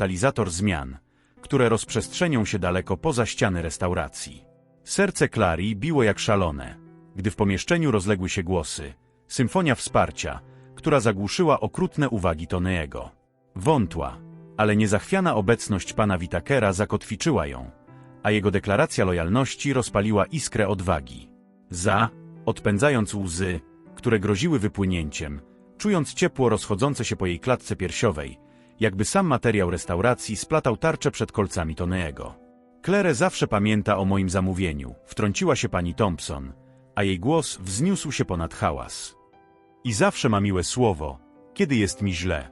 katalizator zmian, które rozprzestrzenią się daleko poza ściany restauracji. Serce Clary biło jak szalone, gdy w pomieszczeniu rozległy się głosy, symfonia wsparcia, która zagłuszyła okrutne uwagi Tonego. Wątła, ale niezachwiana obecność pana Witakera zakotwiczyła ją, a jego deklaracja lojalności rozpaliła iskrę odwagi. Za, odpędzając łzy, które groziły wypłynięciem, czując ciepło rozchodzące się po jej klatce piersiowej, jakby sam materiał restauracji splatał tarczę przed kolcami Tonego. Claire zawsze pamięta o moim zamówieniu, wtrąciła się pani Thompson, a jej głos wzniósł się ponad hałas. I zawsze ma miłe słowo, kiedy jest mi źle.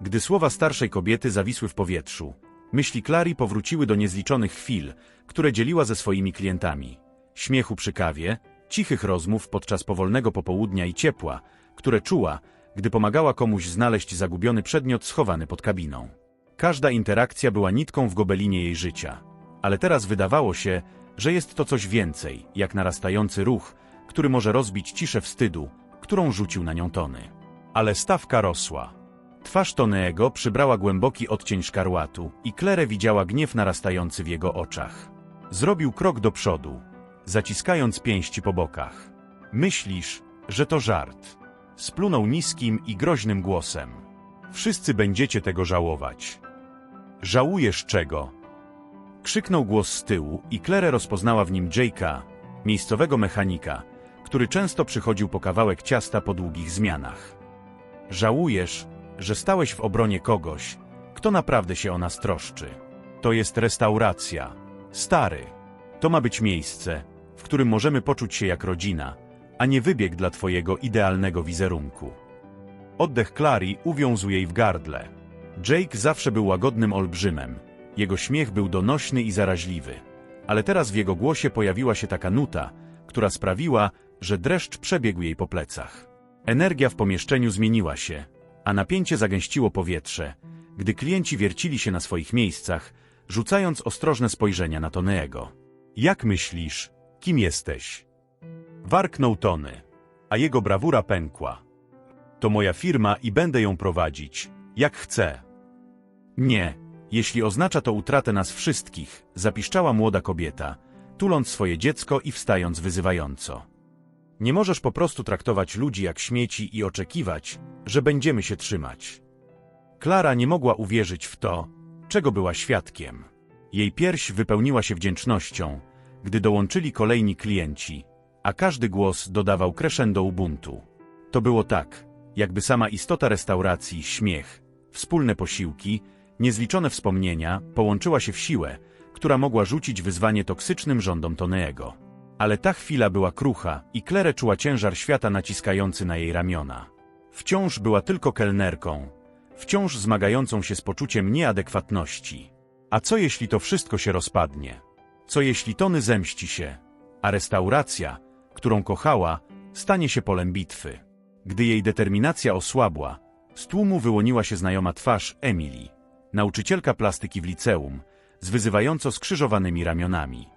Gdy słowa starszej kobiety zawisły w powietrzu, myśli Clary powróciły do niezliczonych chwil, które dzieliła ze swoimi klientami. Śmiechu przy kawie, cichych rozmów podczas powolnego popołudnia i ciepła, które czuła, gdy pomagała komuś znaleźć zagubiony przedmiot schowany pod kabiną. Każda interakcja była nitką w gobelinie jej życia, ale teraz wydawało się, że jest to coś więcej, jak narastający ruch, który może rozbić ciszę wstydu, którą rzucił na nią Tony. Ale stawka rosła. Twarz Tonego przybrała głęboki odcień szkarłatu i Claire widziała gniew narastający w jego oczach. Zrobił krok do przodu, zaciskając pięści po bokach. Myślisz, że to żart. Splunął niskim i groźnym głosem. Wszyscy będziecie tego żałować. Żałujesz czego? Krzyknął głos z tyłu i Claire rozpoznała w nim Jake'a, miejscowego mechanika, który często przychodził po kawałek ciasta po długich zmianach. Żałujesz, że stałeś w obronie kogoś, kto naprawdę się o nas troszczy. To jest restauracja. Stary. To ma być miejsce, w którym możemy poczuć się jak rodzina, a nie wybieg dla twojego idealnego wizerunku. Oddech Clary uwiązł jej w gardle. Jake zawsze był łagodnym olbrzymem. Jego śmiech był donośny i zaraźliwy. Ale teraz w jego głosie pojawiła się taka nuta, która sprawiła, że dreszcz przebiegł jej po plecach. Energia w pomieszczeniu zmieniła się, a napięcie zagęściło powietrze, gdy klienci wiercili się na swoich miejscach, rzucając ostrożne spojrzenia na Tonego. Jak myślisz, kim jesteś? Warknął Tony, a jego brawura pękła. To moja firma i będę ją prowadzić, jak chcę. Nie, jeśli oznacza to utratę nas wszystkich, zapiszczała młoda kobieta, tuląc swoje dziecko i wstając wyzywająco. Nie możesz po prostu traktować ludzi jak śmieci i oczekiwać, że będziemy się trzymać. Klara nie mogła uwierzyć w to, czego była świadkiem. Jej pierś wypełniła się wdzięcznością, gdy dołączyli kolejni klienci, a każdy głos dodawał crescendo ubuntu. To było tak, jakby sama istota restauracji, śmiech, wspólne posiłki, niezliczone wspomnienia połączyła się w siłę, która mogła rzucić wyzwanie toksycznym rządom Tonego. Ale ta chwila była krucha i Claire czuła ciężar świata naciskający na jej ramiona. Wciąż była tylko kelnerką, wciąż zmagającą się z poczuciem nieadekwatności. A co jeśli to wszystko się rozpadnie? Co jeśli Tony zemści się, a restauracja, którą kochała, stanie się polem bitwy? Gdy jej determinacja osłabła, z tłumu wyłoniła się znajoma twarz Emily, nauczycielka plastyki w liceum, z wyzywająco skrzyżowanymi ramionami.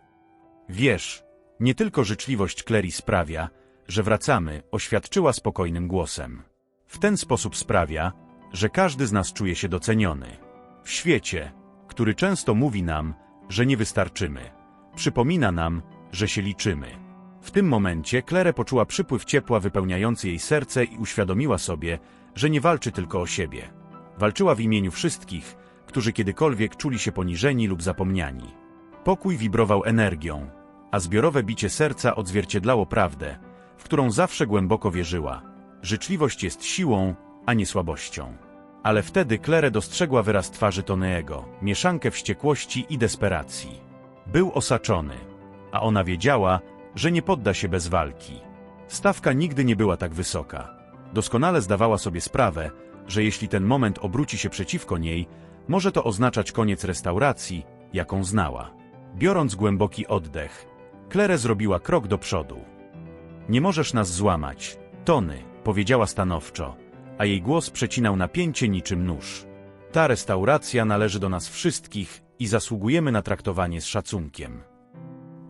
Wiesz, nie tylko życzliwość Clary sprawia, że wracamy, oświadczyła spokojnym głosem. W ten sposób sprawia, że każdy z nas czuje się doceniony. W świecie, który często mówi nam, że nie wystarczymy, przypomina nam, że się liczymy. W tym momencie Claire poczuła przypływ ciepła wypełniający jej serce i uświadomiła sobie, że nie walczy tylko o siebie. Walczyła w imieniu wszystkich, którzy kiedykolwiek czuli się poniżeni lub zapomniani. Pokój wibrował energią, a zbiorowe bicie serca odzwierciedlało prawdę, w którą zawsze głęboko wierzyła. Życzliwość jest siłą, a nie słabością. Ale wtedy Claire dostrzegła wyraz twarzy Tonego, mieszankę wściekłości i desperacji. Był osaczony, a ona wiedziała, że nie podda się bez walki. Stawka nigdy nie była tak wysoka. Doskonale zdawała sobie sprawę, że jeśli ten moment obróci się przeciwko niej, może to oznaczać koniec restauracji, jaką znała. Biorąc głęboki oddech, Claire zrobiła krok do przodu. Nie możesz nas złamać, Tony, powiedziała stanowczo, a jej głos przecinał napięcie niczym nóż. Ta restauracja należy do nas wszystkich i zasługujemy na traktowanie z szacunkiem.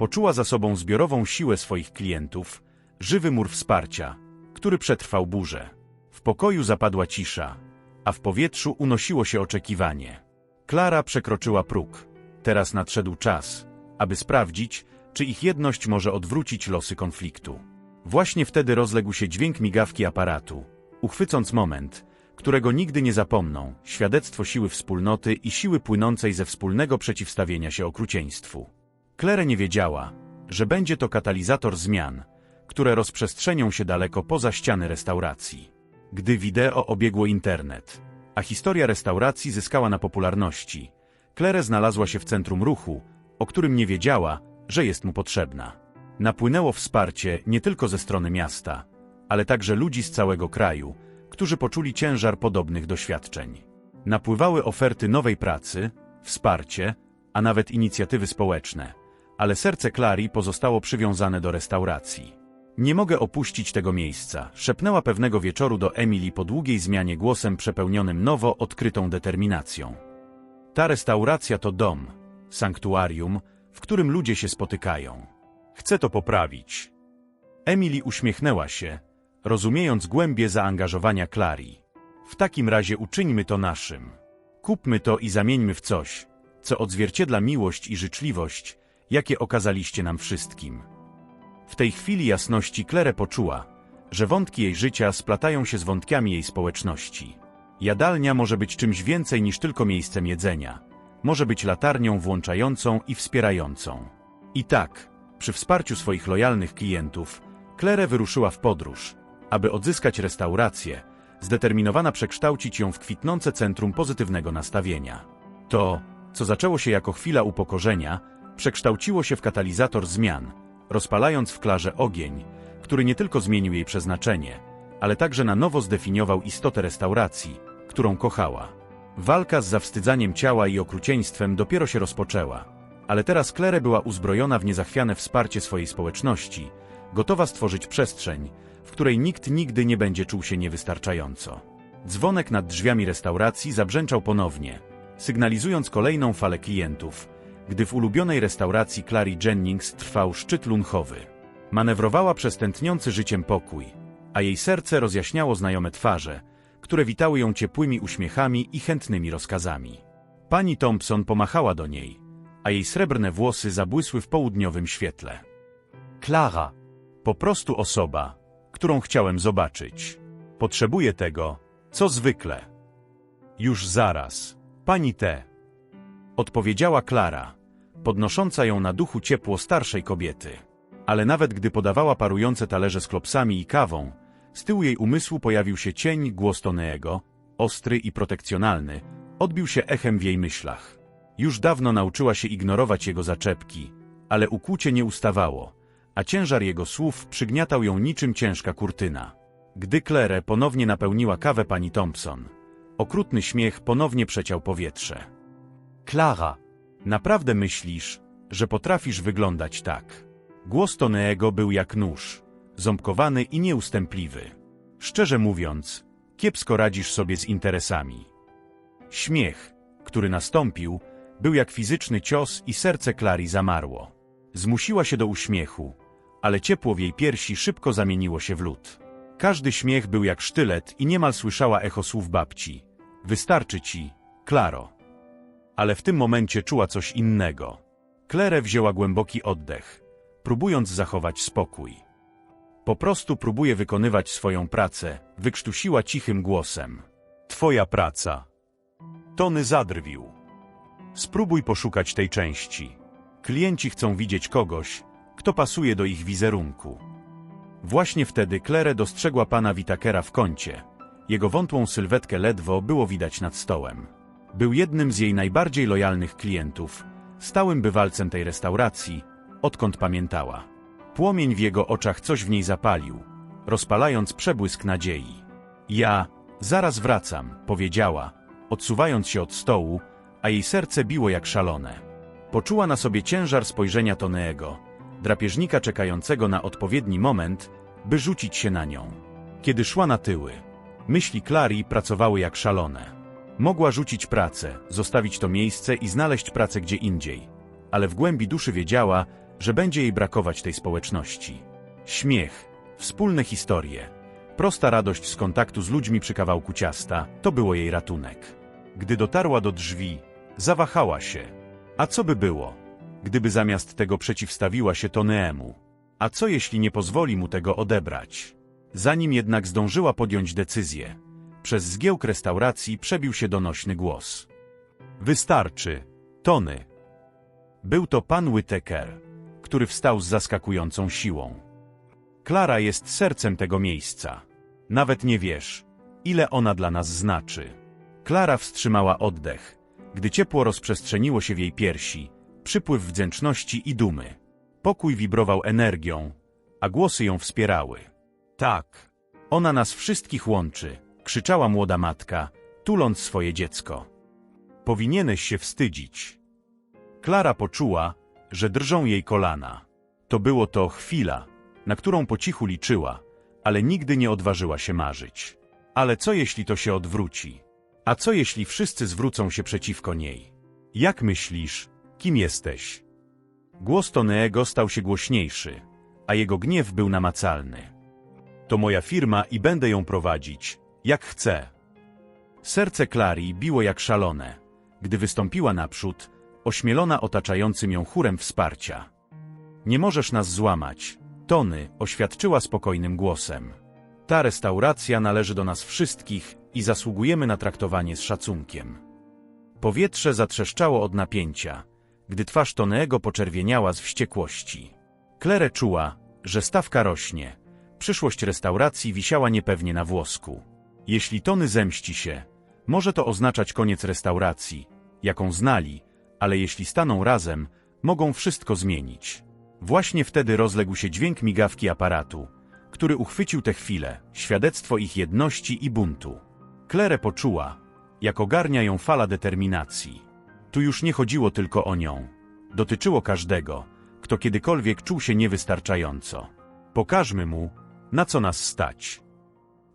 Poczuła za sobą zbiorową siłę swoich klientów, żywy mur wsparcia, który przetrwał burzę. W pokoju zapadła cisza, a w powietrzu unosiło się oczekiwanie. Klara przekroczyła próg. Teraz nadszedł czas, aby sprawdzić, czy ich jedność może odwrócić losy konfliktu. Właśnie wtedy rozległ się dźwięk migawki aparatu, uchwycąc moment, którego nigdy nie zapomną, świadectwo siły wspólnoty i siły płynącej ze wspólnego przeciwstawienia się okrucieństwu. Claire nie wiedziała, że będzie to katalizator zmian, które rozprzestrzenią się daleko poza ściany restauracji. Gdy wideo obiegło internet, a historia restauracji zyskała na popularności, Claire znalazła się w centrum ruchu, o którym nie wiedziała, że jest mu potrzebna. Napłynęło wsparcie nie tylko ze strony miasta, ale także ludzi z całego kraju, którzy poczuli ciężar podobnych doświadczeń. Napływały oferty nowej pracy, wsparcie, a nawet inicjatywy społeczne, ale serce Clary pozostało przywiązane do restauracji. Nie mogę opuścić tego miejsca, szepnęła pewnego wieczoru do Emily po długiej zmianie głosem przepełnionym nowo odkrytą determinacją. Ta restauracja to dom, sanktuarium, w którym ludzie się spotykają. Chcę to poprawić. Emily uśmiechnęła się, rozumiejąc głębie zaangażowania Clary. W takim razie uczyńmy to naszym. Kupmy to i zamieńmy w coś, co odzwierciedla miłość i życzliwość, jakie okazaliście nam wszystkim. W tej chwili jasności Claire poczuła, że wątki jej życia splatają się z wątkami jej społeczności. Jadalnia może być czymś więcej niż tylko miejscem jedzenia. Może być latarnią włączającą i wspierającą. I tak, przy wsparciu swoich lojalnych klientów, Claire wyruszyła w podróż, aby odzyskać restaurację, zdeterminowana przekształcić ją w kwitnące centrum pozytywnego nastawienia. To, co zaczęło się jako chwila upokorzenia, przekształciło się w katalizator zmian, rozpalając w Klarze ogień, który nie tylko zmienił jej przeznaczenie, ale także na nowo zdefiniował istotę restauracji, którą kochała. Walka z zawstydzaniem ciała i okrucieństwem dopiero się rozpoczęła, ale teraz Claire była uzbrojona w niezachwiane wsparcie swojej społeczności, gotowa stworzyć przestrzeń, w której nikt nigdy nie będzie czuł się niewystarczająco. Dzwonek nad drzwiami restauracji zabrzęczał ponownie, sygnalizując kolejną falę klientów, gdy w ulubionej restauracji Clary Jennings trwał szczyt lunchowy. Manewrowała przez tętniący życiem pokój, a jej serce rozjaśniało znajome twarze, które witały ją ciepłymi uśmiechami i chętnymi rozkazami. Pani Thompson pomachała do niej, a jej srebrne włosy zabłysły w południowym świetle. Klara, po prostu osoba, którą chciałem zobaczyć. Potrzebuję tego, co zwykle. Już zaraz, pani T. Odpowiedziała Klara, podnosząca ją na duchu ciepło starszej kobiety. Ale nawet gdy podawała parujące talerze z klopsami i kawą, z tyłu jej umysłu pojawił się cień głos Toneego, ostry i protekcjonalny, odbił się echem w jej myślach. Już dawno nauczyła się ignorować jego zaczepki, ale ukłucie nie ustawało, a ciężar jego słów przygniatał ją niczym ciężka kurtyna. Gdy Claire ponownie napełniła kawę pani Thompson, okrutny śmiech ponownie przeciął powietrze. Klara, naprawdę myślisz, że potrafisz wyglądać tak? Głos Toneego był jak nóż, ząbkowany i nieustępliwy. Szczerze mówiąc, kiepsko radzisz sobie z interesami. Śmiech, który nastąpił, był jak fizyczny cios i serce Klari zamarło. Zmusiła się do uśmiechu, ale ciepło w jej piersi szybko zamieniło się w lód. Każdy śmiech był jak sztylet i niemal słyszała echo słów babci. Wystarczy ci, Klaro. Ale w tym momencie czuła coś innego. Klere wzięła głęboki oddech, próbując zachować spokój. Po prostu próbuje wykonywać swoją pracę, wykrztusiła cichym głosem. Twoja praca. Tony zadrwił. Spróbuj poszukać tej części. Klienci chcą widzieć kogoś, kto pasuje do ich wizerunku. Właśnie wtedy Claire dostrzegła pana Witakera w kącie. Jego wątłą sylwetkę ledwo było widać nad stołem. Był jednym z jej najbardziej lojalnych klientów, stałym bywalcem tej restauracji, odkąd pamiętała. Płomień w jego oczach coś w niej zapalił, rozpalając przebłysk nadziei. Ja, zaraz wracam, powiedziała, odsuwając się od stołu, a jej serce biło jak szalone. Poczuła na sobie ciężar spojrzenia Toneego, drapieżnika czekającego na odpowiedni moment, by rzucić się na nią. Kiedy szła na tyły, myśli Clary pracowały jak szalone. Mogła rzucić pracę, zostawić to miejsce i znaleźć pracę gdzie indziej, ale w głębi duszy wiedziała, że będzie jej brakować tej społeczności. Śmiech, wspólne historie, prosta radość z kontaktu z ludźmi przy kawałku ciasta, to było jej ratunek. Gdy dotarła do drzwi, Zawahała się. A co by było, gdyby zamiast tego przeciwstawiła się Toneemu? A co jeśli nie pozwoli mu tego odebrać? Zanim jednak zdążyła podjąć decyzję, przez zgiełk restauracji przebił się donośny głos. Wystarczy, Tony. Był to pan Whittaker, który wstał z zaskakującą siłą. Klara jest sercem tego miejsca. Nawet nie wiesz, ile ona dla nas znaczy. Klara wstrzymała oddech, gdy ciepło rozprzestrzeniło się w jej piersi, przypływ wdzięczności i dumy. Pokój wibrował energią, a głosy ją wspierały. Tak, ona nas wszystkich łączy, krzyczała młoda matka, tuląc swoje dziecko. Powinieneś się wstydzić. Klara poczuła, że drżą jej kolana. To było to chwila, na którą po cichu liczyła, ale nigdy nie odważyła się marzyć. Ale co jeśli to się odwróci? A co jeśli wszyscy zwrócą się przeciwko niej? Jak myślisz, kim jesteś? Głos Toneego stał się głośniejszy, a jego gniew był namacalny. To moja firma i będę ją prowadzić, jak chcę. Serce Clary biło jak szalone, gdy wystąpiła naprzód, ośmielona otaczającym ją chórem wsparcia. Nie możesz nas złamać, Tony oświadczyła spokojnym głosem. Ta restauracja należy do nas wszystkich i zasługujemy na traktowanie z szacunkiem. Powietrze zatrzeszczało od napięcia, gdy twarz Tonego poczerwieniała z wściekłości. Klere czuła, że stawka rośnie. Przyszłość restauracji wisiała niepewnie na włosku. Jeśli Tony zemści się, może to oznaczać koniec restauracji, jaką znali, ale jeśli staną razem, mogą wszystko zmienić. Właśnie wtedy rozległ się dźwięk migawki aparatu, który uchwycił tę chwilę, świadectwo ich jedności i buntu. Klere poczuła, jak ogarnia ją fala determinacji. Tu już nie chodziło tylko o nią. Dotyczyło każdego, kto kiedykolwiek czuł się niewystarczająco. Pokażmy mu, na co nas stać.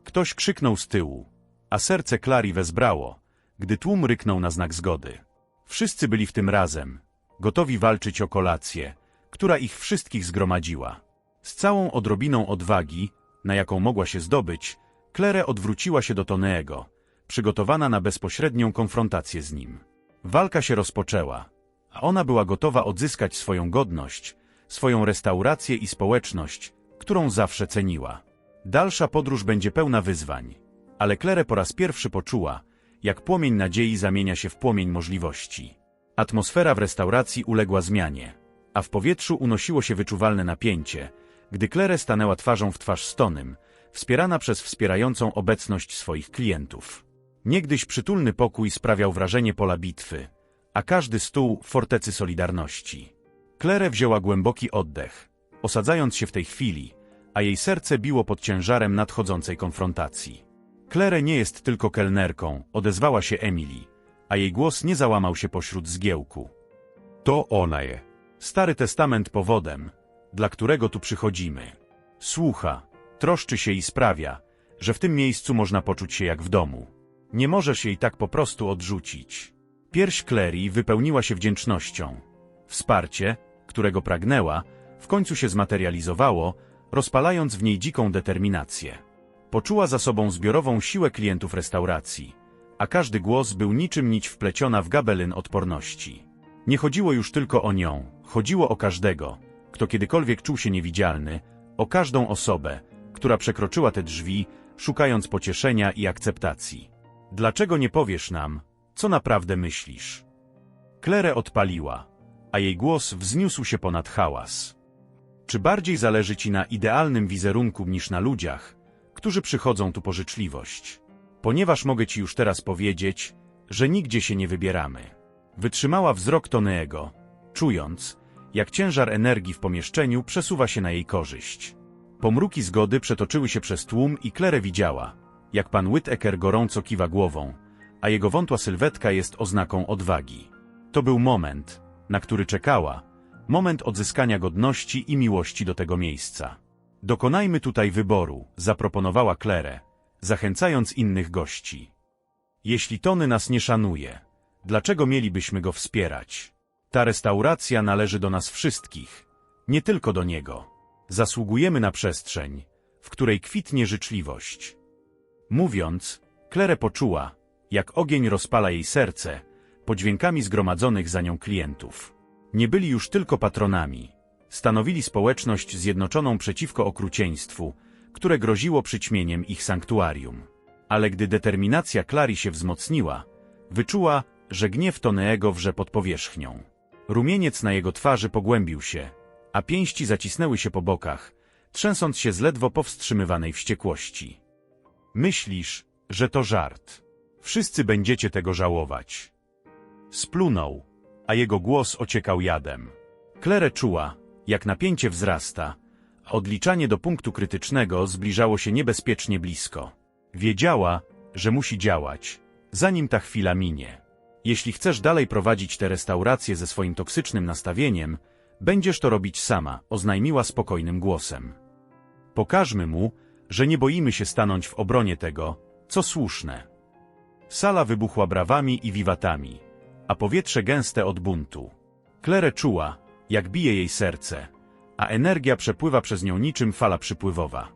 Ktoś krzyknął z tyłu, a serce Klari wezbrało, gdy tłum ryknął na znak zgody. Wszyscy byli w tym razem, gotowi walczyć o kolację, która ich wszystkich zgromadziła. Z całą odrobiną odwagi, na jaką mogła się zdobyć, Klere odwróciła się do Toneego, przygotowana na bezpośrednią konfrontację z nim. Walka się rozpoczęła, a ona była gotowa odzyskać swoją godność, swoją restaurację i społeczność, którą zawsze ceniła. Dalsza podróż będzie pełna wyzwań, ale Klere po raz pierwszy poczuła, jak płomień nadziei zamienia się w płomień możliwości. Atmosfera w restauracji uległa zmianie, a w powietrzu unosiło się wyczuwalne napięcie, gdy Klere stanęła twarzą w twarz z Tonym, wspierana przez wspierającą obecność swoich klientów. Niegdyś przytulny pokój sprawiał wrażenie pola bitwy, a każdy stół fortecy Solidarności. Klere wzięła głęboki oddech, osadzając się w tej chwili, a jej serce biło pod ciężarem nadchodzącej konfrontacji. Klere nie jest tylko kelnerką, odezwała się Emily, a jej głos nie załamał się pośród zgiełku. To ona je. Stary testament powodem, dla którego tu przychodzimy. Słucha, troszczy się i sprawia, że w tym miejscu można poczuć się jak w domu. Nie możesz jej tak po prostu odrzucić. Pierś Clary wypełniła się wdzięcznością. Wsparcie, którego pragnęła, w końcu się zmaterializowało, rozpalając w niej dziką determinację. Poczuła za sobą zbiorową siłę klientów restauracji, a każdy głos był niczym nić wpleciona w gabelyn odporności. Nie chodziło już tylko o nią, chodziło o każdego, kto kiedykolwiek czuł się niewidzialny, o każdą osobę, która przekroczyła te drzwi, szukając pocieszenia i akceptacji. Dlaczego nie powiesz nam, co naprawdę myślisz? Klerę odpaliła, a jej głos wzniósł się ponad hałas. Czy bardziej zależy ci na idealnym wizerunku niż na ludziach, którzy przychodzą tu po życzliwość? Ponieważ mogę ci już teraz powiedzieć, że nigdzie się nie wybieramy. Wytrzymała wzrok Toneego, czując, jak ciężar energii w pomieszczeniu przesuwa się na jej korzyść. Pomruki zgody przetoczyły się przez tłum i Klerę widziała, jak pan Whittaker gorąco kiwa głową, a jego wątła sylwetka jest oznaką odwagi. To był moment, na który czekała, moment odzyskania godności i miłości do tego miejsca. Dokonajmy tutaj wyboru, zaproponowała Klerę, zachęcając innych gości. Jeśli Tony nas nie szanuje, dlaczego mielibyśmy go wspierać? Ta restauracja należy do nas wszystkich, nie tylko do niego. Zasługujemy na przestrzeń, w której kwitnie życzliwość. Mówiąc, Klerę poczuła, jak ogień rozpala jej serce, podźwiękami zgromadzonych za nią klientów. Nie byli już tylko patronami. Stanowili społeczność zjednoczoną przeciwko okrucieństwu, które groziło przyćmieniem ich sanktuarium. Ale gdy determinacja Clary się wzmocniła, wyczuła, że gniew Toneego wrze pod powierzchnią. Rumieniec na jego twarzy pogłębił się, a pięści zacisnęły się po bokach, trzęsąc się z ledwo powstrzymywanej wściekłości. Myślisz, że to żart. Wszyscy będziecie tego żałować. Splunął, a jego głos ociekał jadem. Klere czuła, jak napięcie wzrasta, a odliczanie do punktu krytycznego zbliżało się niebezpiecznie blisko. Wiedziała, że musi działać, zanim ta chwila minie. Jeśli chcesz dalej prowadzić tę restaurację ze swoim toksycznym nastawieniem, będziesz to robić sama, oznajmiła spokojnym głosem. Pokażmy mu, że nie boimy się stanąć w obronie tego, co słuszne. Sala wybuchła brawami i wiwatami, a powietrze gęste od buntu. Klere czuła, jak bije jej serce, a energia przepływa przez nią niczym fala przypływowa.